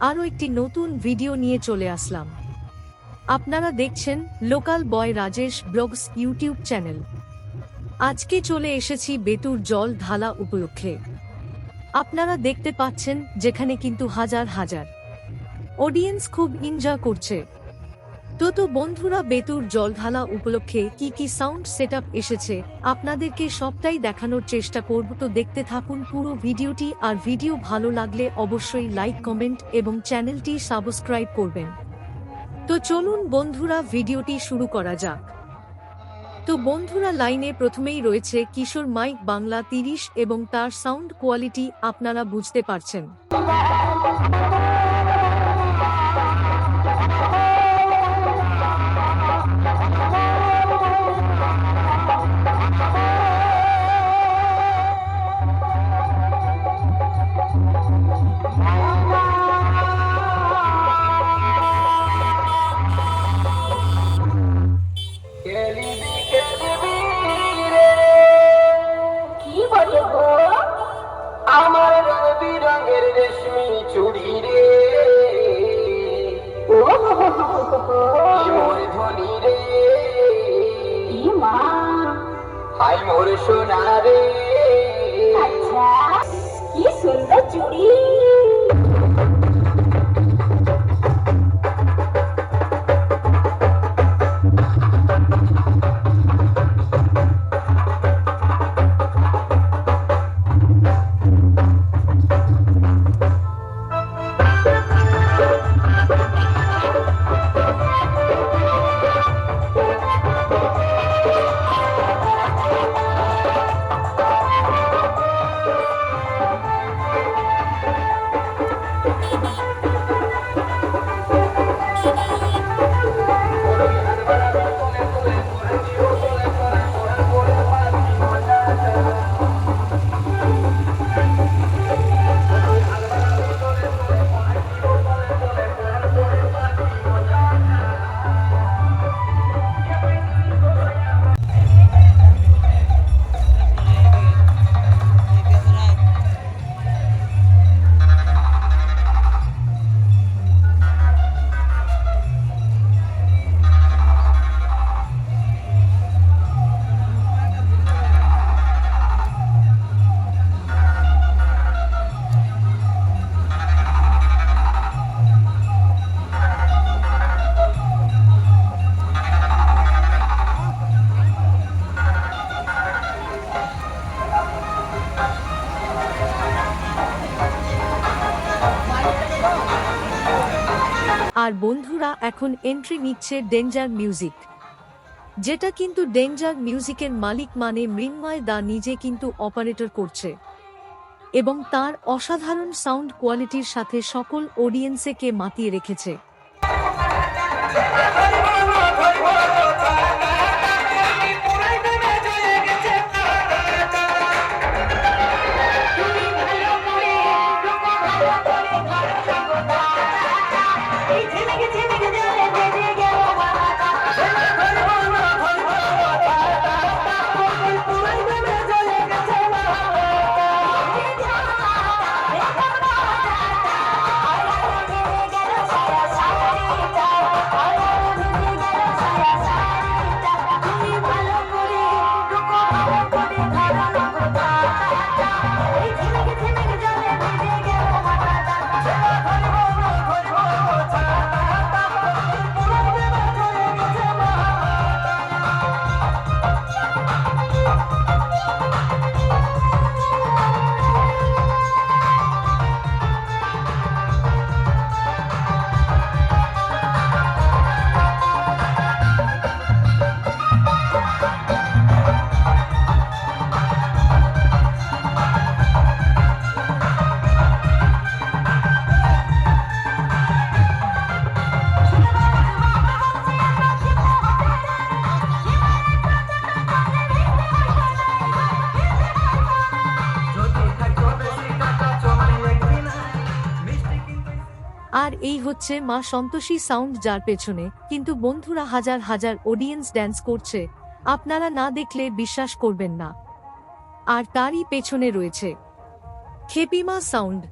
আরও একটি নতুন ভিডিও নিয়ে চলে আসলাম। আপনারা দেখছেন local boy Rajesh vlogs YouTube channel. আজকে চলে এসেছি বেতুর জল ঢালা উপলক্ষে। আপনারা দেখতে পাচ্ছেন, যেখানে কিন্তু হাজার হাজার। অডিয়েন্স খুব এনজয় করছে। তো তো বন্ধুরা বেতুর জল ঢালা উপলক্ষে কি কি সাউন্ড সেটআপ এসেছে, আপনাদেরকে সবটাই দেখানোর চেষ্টা করব। তো দেখতে থাকুন পুরো ভিডিওটি, আর ভিডিও ভালো লাগলে অবশ্যই লাইক, কমেন্ট এবং চ্যানেলটি সাবস্ক্রাইব করবেন। তো চলুন বন্ধুরা, ভিডিওটি শুরু করা যাক। তো বন্ধুরা, লাইনে প্রথমেই রয়েছে কিশোর মাইক বাংলা তিরিশ এবং তার সাউন্ড কোয়ালিটি আপনারা বুঝতে পারছেন। মোর সোনারে আচ্ছা কি সুন্দর চুড়ি। আর বন্ধুরা এখন এন্ট্রি নিচ্ছে ডেঞ্জার মিউজিক যেটা কিন্তু ডেঞ্জার মিউজিকের মালিক মানে মৃন্ময় দা নিজে কিন্তু অপারেটর করছে। এবং তার অসাধারণ সাউন্ড কোয়ালিটির সাথে সকল অডিয়েন্সে মাতিয়ে রেখেছে। আর এই হচ্ছে মা সন্তোষী সাউন্ড যার পেছনে, কিন্তু বন্ধুরা হাজার হাজার অডিয়েন্স ড্যান্স করছে। আপনারা না দেখলে বিশ্বাস করবেন না। আর তারই পেছনে রয়েছে। খেপিমা সাউন্ড।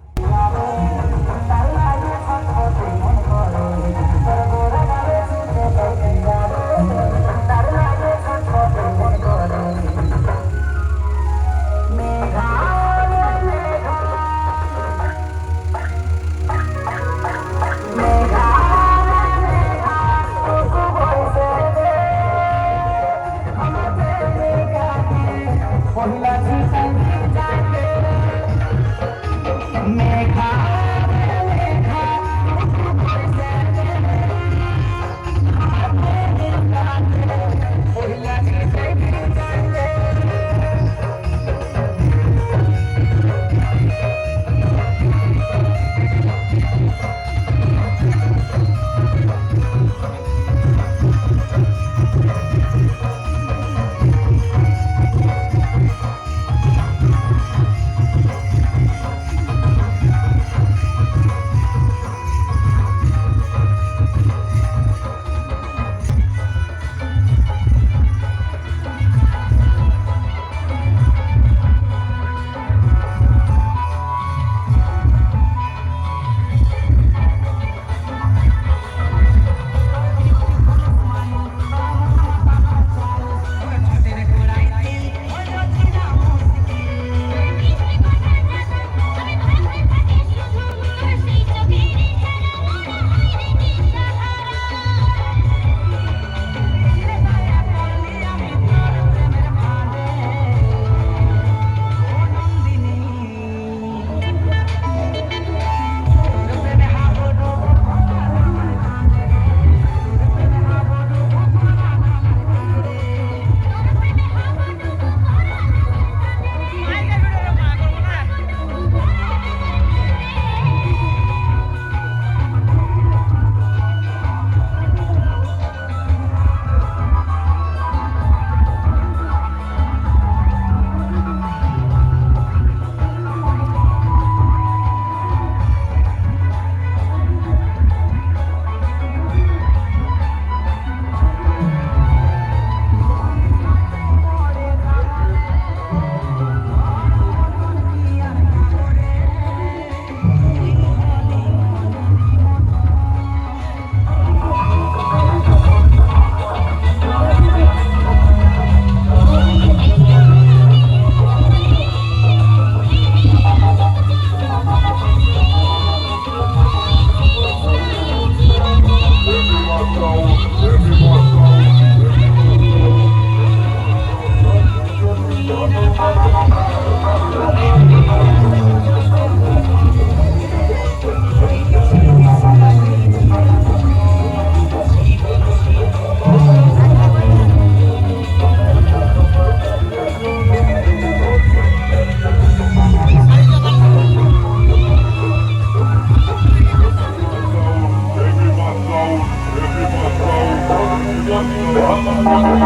আর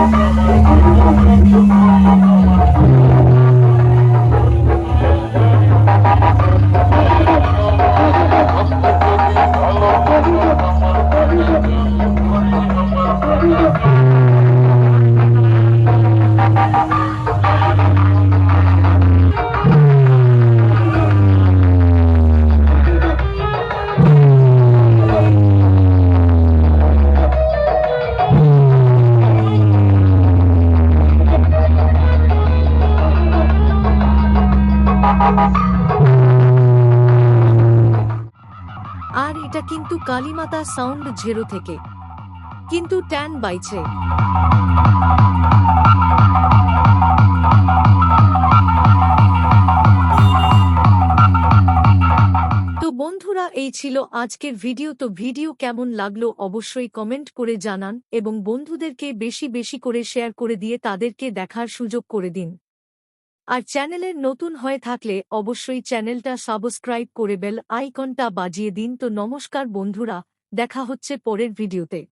এটা কিন্তু কালীমাতা সাউন্ড ঝেরো থেকে। কিন্তু ট্যান বাইছে। তো বন্ধুরা, এই ছিল আজকের ভিডিও। তো ভিডিও কেমন লাগল অবশ্যই কমেন্ট করে জানান এবং বন্ধুদেরকে বেশি বেশি করে শেয়ার করে দিয়ে তাদেরকে দেখার সুযোগ করে দিন। আর চ্যানেলের নতুন হয়ে থাকলে অবশ্যই চ্যানেলটা সাবস্ক্রাইব করে বেল আইকনটা বাজিয়ে দিন। তো নমস্কার বন্ধুরা, দেখা হচ্ছে পরের ভিডিওতে।